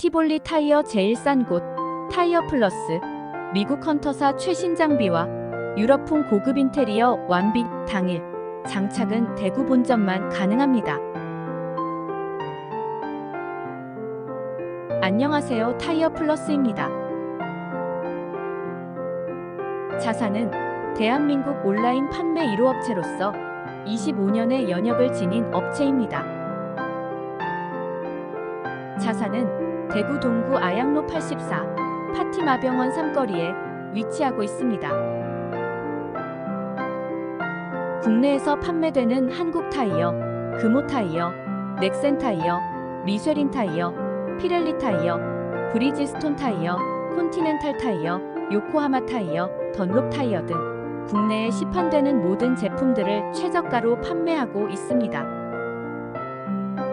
티볼리 타이어 제일 싼 곳 타이어 플러스 미국 헌터사 최신 장비와 유럽풍 고급 인테리어 완비 당일 장착은 대구 본점만 가능합니다. 안녕하세요 타이어 플러스입니다. 자사는 대한민국 온라인 판매 1호 업체로서 25년의 연역을 지닌 업체입니다. 자사는 대구 동구 아양로 84 파티마병원 삼거리에 위치하고 있습니다. 국내에서 판매되는 한국 타이어, 금호 타이어, 넥센 타이어, 미쉐린 타이어, 피렐리 타이어, 브리지스톤 타이어, 콘티넨탈 타이어, 요코하마 타이어, 던롭 타이어 등 국내에 시판되는 모든 제품들을 최저가로 판매하고 있습니다.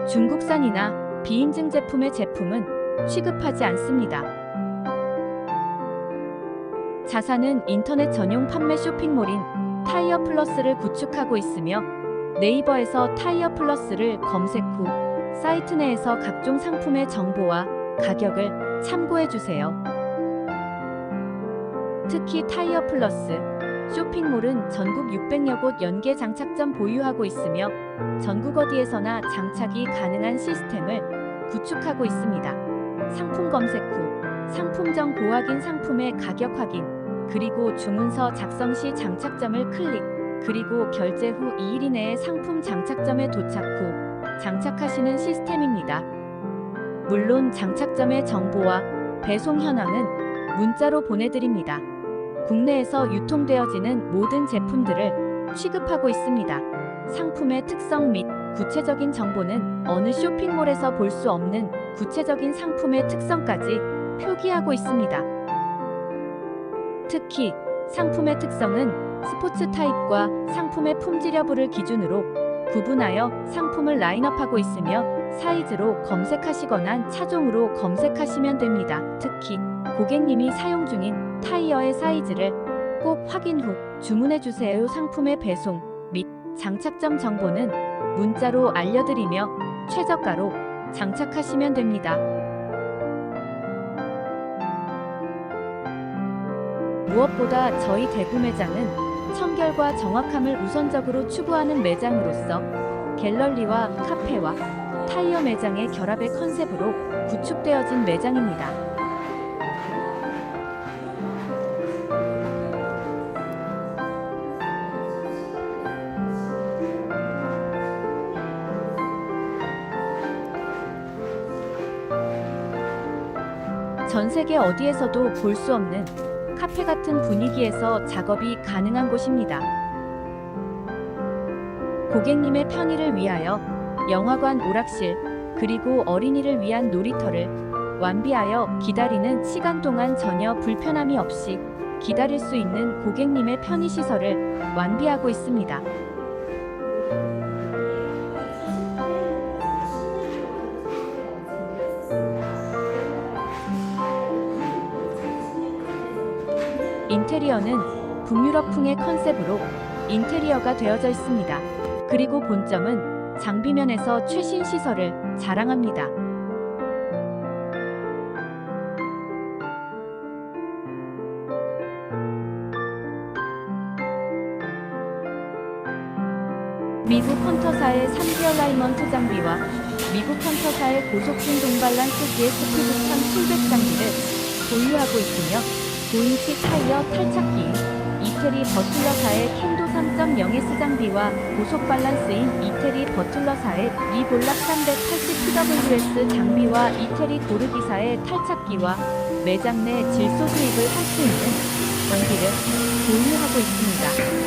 중국산이나 비인증 제품의 제품은 취급하지 않습니다. 자사는 인터넷 전용 판매 쇼핑몰인 타이어 플러스를 구축하고 있으며 네이버에서 타이어 플러스를 검색 후 사이트 내에서 각종 상품의 정보와 가격을 참고해 주세요. 특히 타이어 플러스 쇼핑몰은 전국 600여 곳 연계 장착점 보유하고 있으며 전국 어디에서나 장착이 가능한 시스템을 구축하고 있습니다. 상품 검색 후 상품 정 보 확인 상품의 가격 확인 그리고 주문서 작성 시 장착점을 클릭 그리고 결제 후 2일 이내에 상품 장착점에 도착 후 장착하시는 시스템입니다. 물론 장착점의 정보와 배송 현황은 문자로 보내드립니다. 국내에서 유통되어지는 모든 제품들을 취급하고 있습니다. 상품의 특성 및 구체적인 정보는 어느 쇼핑몰에서 볼 수 없는 구체적인 상품의 특성까지 표기하고 있습니다. 특히 상품의 특성은 스포츠 타입과 상품의 품질 여부를 기준으로 구분하여 상품을 라인업하고 있으며 사이즈로 검색하시거나 차종으로 검색하시면 됩니다. 특히 고객님이 사용 중인 타이어의 사이즈를 꼭 확인 후 주문해 주세요. 상품의 배송 및 장착점 정보는 문자로 알려드리며 최저가로 장착하시면 됩니다. 무엇보다 저희 대구 매장은 청결과 정확함을 우선적으로 추구하는 매장으로서 갤러리와 카페와 타이어 매장의 결합의 컨셉으로 구축되어진 매장입니다. 전 세계 어디에서도 볼 수 없는 카페 같은 분위기에서 작업이 가능한 곳입니다. 고객님의 편의를 위하여 영화관 오락실 그리고 어린이를 위한 놀이터를 완비하여 기다리는 시간 동안 전혀 불편함이 없이 기다릴 수 있는 고객님의 편의 시설을 완비하고 있습니다. 인테리어는 북유럽풍의 컨셉으로 인테리어가 되어져 있습니다. 그리고 본점은 장비면에서 최신 시설을 자랑합니다. 미국 헌터사의 3개월 라이먼트 장비와 미국 헌터사의 고속진 동발란스 DSP 9700 장비를 보유하고 있으며 9인치 타이어 탈착기, 이태리 버틀러사의 캔도 3.0S 장비와 고속 밸런스인 이태리 버틀러사의 리볼락 380PWS 장비와 이태리 고르기사의 탈착기와 매장 내 질소 수입을 할 수 있는 장비를 보유하고 있습니다.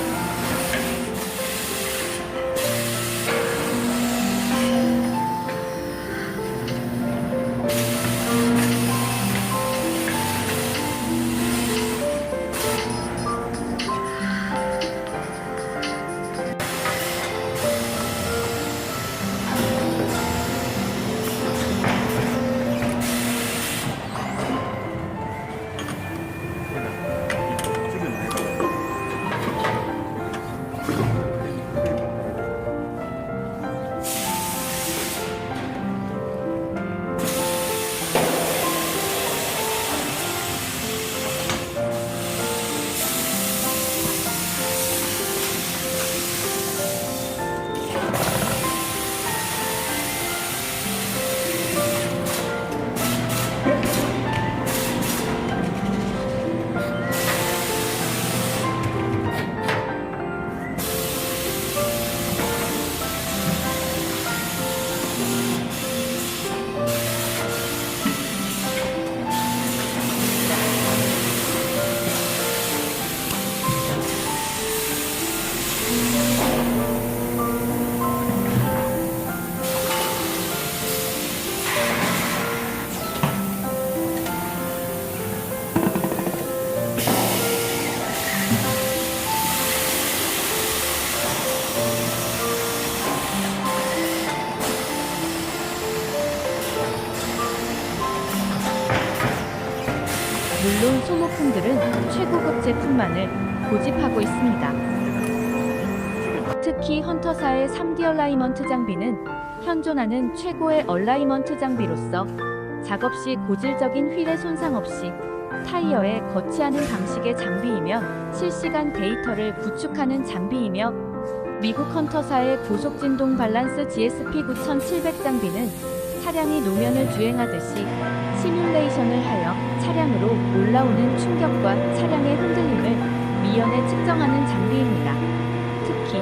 물론 소모품들은 최고급 제품만을 고집하고 있습니다. 특히 헌터사의 3D 얼라이먼트 장비는 현존하는 최고의 얼라이먼트 장비로서 작업 시 고질적인 휠의 손상 없이 타이어에 거치하는 방식의 장비이며 실시간 데이터를 구축하는 장비이며 미국 헌터사의 고속 진동 밸런스 GSP 9700 장비는 차량이 노면을 주행하듯이 시뮬레이션을 하여 차량으로 올라오는 충격과 차량의 흔들림을 미연에 측정하는 장비입니다. 특히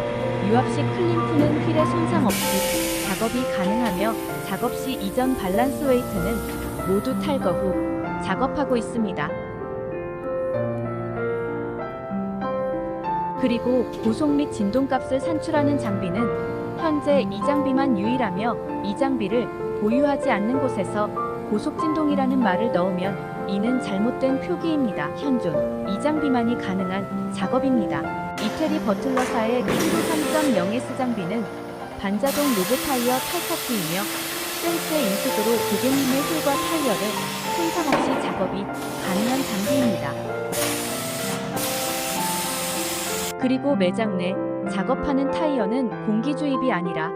유압 시 클린 푸는 휠의 손상 없이 작업이 가능하며 작업 시 이전 밸런스 웨이트는 모두 탈거 후 작업하고 있습니다. 그리고 고속 및 진동값을 산출하는 장비는 현재 이 장비만 유일하며 이 장비를 보유하지 않는 곳에서 고속 진동이라는 말을 넣으면 이는 잘못된 표기입니다. 현존 이 장비만이 가능한 작업입니다. 이태리 버틀러사의 킹도 3.0S 장비는 반자동 로봇 타이어 탈착기이며 센스 인식으로 고객님의 휠과 타이어를 손상 없이 작업이 가능한 장비입니다. 그리고 매장 내 작업하는 타이어는 공기 주입이 아니라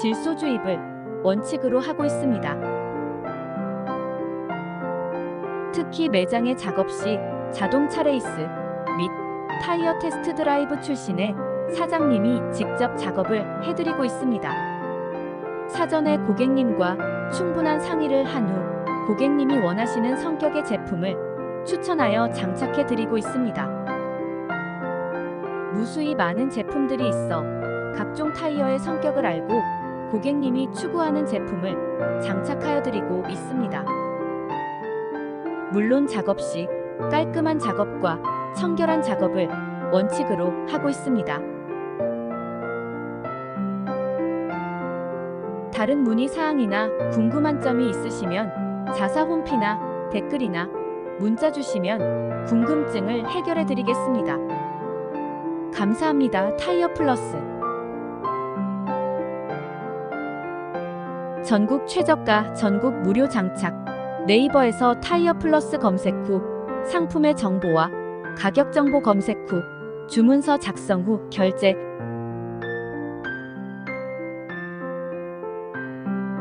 질소 주입을 원칙으로 하고 있습니다. 특히 매장의 작업 시 자동 차 레이스 및 타이어 테스트 드라이브 출신의 사장님이 직접 작업을 해드리고 있습니다. 사전에 고객님과 충분한 상의를 한 후 고객님이 원하시는 성격의 제품을 추천하여 장착해 드리고 있습니다. 무수히 많은 제품들이 있어 각종 타이어의 성격을 알고 고객님이 추구하는 제품을 장착하여 드리고 있습니다. 물론 작업 시 깔끔한 작업과 청결한 작업을 원칙으로 하고 있습니다. 다른 문의 사항이나 궁금한 점이 있으시면 자사 홈피나 댓글이나 문자 주시면 궁금증을 해결해 드리겠습니다. 감사합니다. 타이어 플러스. 전국 최저가, 전국 무료 장착. 네이버에서 타이어 플러스 검색 후 상품의 정보와 가격 정보 검색 후 주문서 작성 후 결제.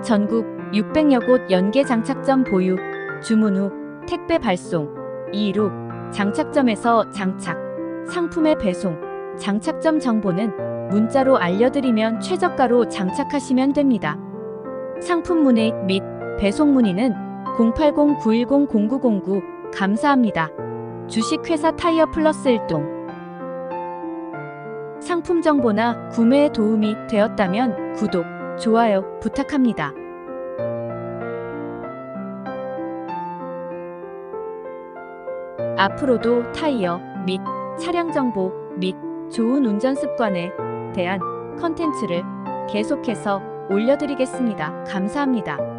전국 600여 곳 연계 장착점 보유. 주문 후 택배 발송. 이루 장착점에서 장착. 상품의 배송. 장착점 정보는 문자로 알려드리면 최저가로 장착하시면 됩니다. 상품 문의 및 배송 문의는 080-910-0909 감사합니다. 주식회사 타이어 플러스 일동 상품 정보나 구매에 도움이 되었다면 구독, 좋아요 부탁합니다. 앞으로도 타이어 및 차량 정보 및 좋은 운전 습관에 대한 컨텐츠를 계속해서 올려드리겠습니다. 감사합니다.